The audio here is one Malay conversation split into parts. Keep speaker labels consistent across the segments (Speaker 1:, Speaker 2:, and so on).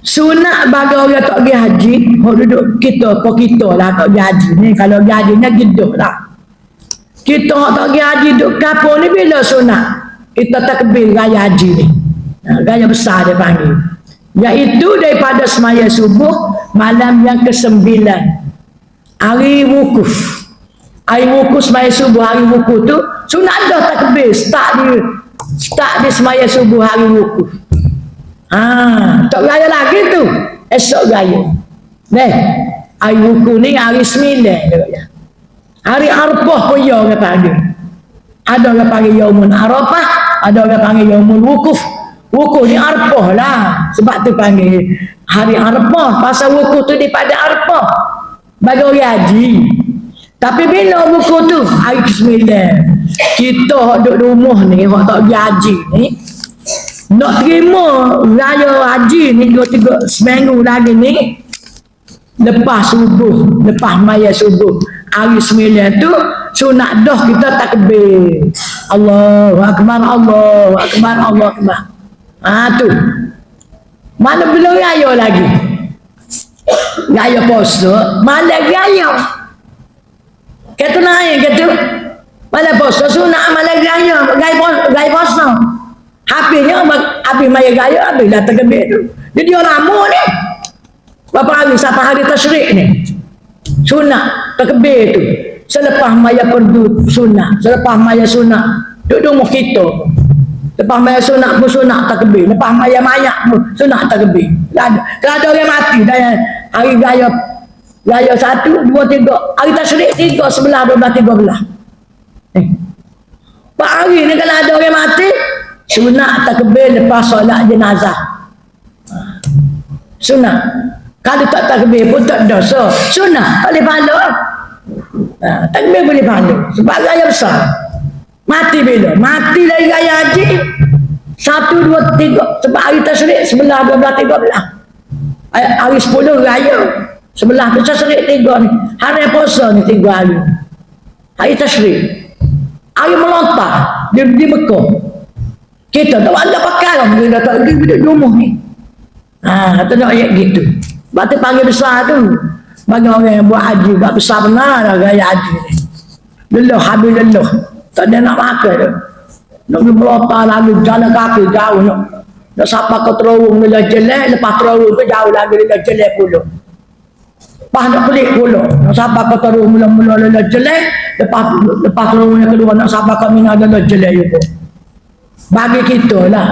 Speaker 1: Sunat bagi orang tak pergi haji, hok duduk kita apa kita lah tak pergi haji ni. Kalau pergi haji ni geduk lah. Kita hok tak pergi haji duduk kapur ni bila sunat? Kita takbir raya haji ni. Ha, gaya besar dia panggil. Iaitu daripada semaya subuh malam yang ke-9. Hari wukuf. Hari wukuf semaya subuh hari wukuf tu sunat dah takbir start di start di semaya subuh hari wukuf. Ah, tak raya lagi tu. Esok. Deh, hari wukuf ni hari 9 dia. Hari Arafah pun ya orang panggil. Ada orang panggil Yaumul Arafah, ada orang panggil Yaumul Wukuf. Wukuf ni Arafah lah. Sebab tu panggil hari Arafah. Pasal wukuf tu daripada Arafah. Bagi orang haji. Tapi bila wukuf tu? Hari ke-9. Kita duduk rumah ni, orang tak pergi haji ni. Nak terima raya haji ni dua tiga seminggu lagi ni. Lepas subuh, lepas maya subuh. Hari sembilan tu, sunat dah kita takbir. Allahu Akbar, Allahu Akbar, Allahu Akbar. Ha tu. Mana belum raya lagi? Raya puasa, mana raya? Kata naik kata. Mana puasa sunat mana raya, gaya puasa. Habisnya habis maya raya, habis dah terkebir tu. Jadi orang lama ni. Berapa hari sampai hari tasyrik ni? Sunat terkebir tu. Selepas maya perdu sunat, selepas maya sunat, duduk rumah kita. Lepas maya sunat pun sunat tak kebir. Lepas maya mayak pun sunat tak kebir. Kalau ada, orang mati yang hari raya raya satu, dua, tiga. Hari tasyrik tiga, sebelah, dua tiga belah. Eh. Pak hari ni kalau ada orang mati, sunat tak kebir lepas solat jenazah. Sunat. Kalau tak takbir pun tak dosa. Sunat, boleh pahala. Ha, takbir boleh pahala. Sebab raya besar. Mati bila? Mati dari raya haji. Satu, dua, tiga. Sebab hari tersyirik sebelah, dua belah, tiga belah. Hari, hari sepuluh raya. Sebelah tu tersyirik tiga ni. Hari puasa ni tiga hari. Hari tersyirik. Hari melontar. Di, di Mekah. Kita tak ada pakai Kita tak pergi duduk di rumah ni. Ha, tak nak ayat gitu. Batu panggil besar tu. Bagi orang yang buat haji. Buat besar benar lah gaya haji ni. Leluh, habis leluh. Tak ada nak makan tu. Nak pergi melopar lagi. Jalan kaki jauh nak. Nak sapa ke terowong lelah jelek. Lepas terowong tu jauh lagi lelah jelek puluh. Lepas nak pelik puluh. Nak sapa ke terowong mula-mula lelah jelek. Lepas lepas terowong yang kedua nak sapa ke mina lelah jelek juga. Bagi kita lah.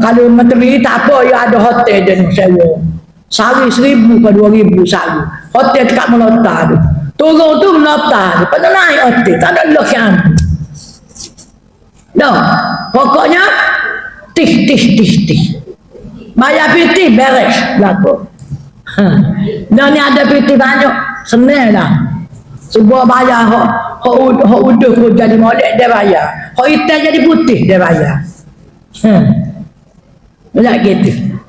Speaker 1: Kalau menteri tak apa, ya ada hotel dia nak sewa. Sehari seribu ke dua ribu sehari. Hotel dekat melota tu. Turun tu melota tu. Pada naik hotel. Tak ada lok yang Dah. Pokoknya. Tih, tih, tih, tih. Bayar piti beres. Laku. Ha. Dah ni ada piti banyak. Senang dah. Sebuah bayar. Hok, hok, hok pun jadi molek dia bayar. Hok hitam jadi putih dia bayar. Hmm. Boleh gitu.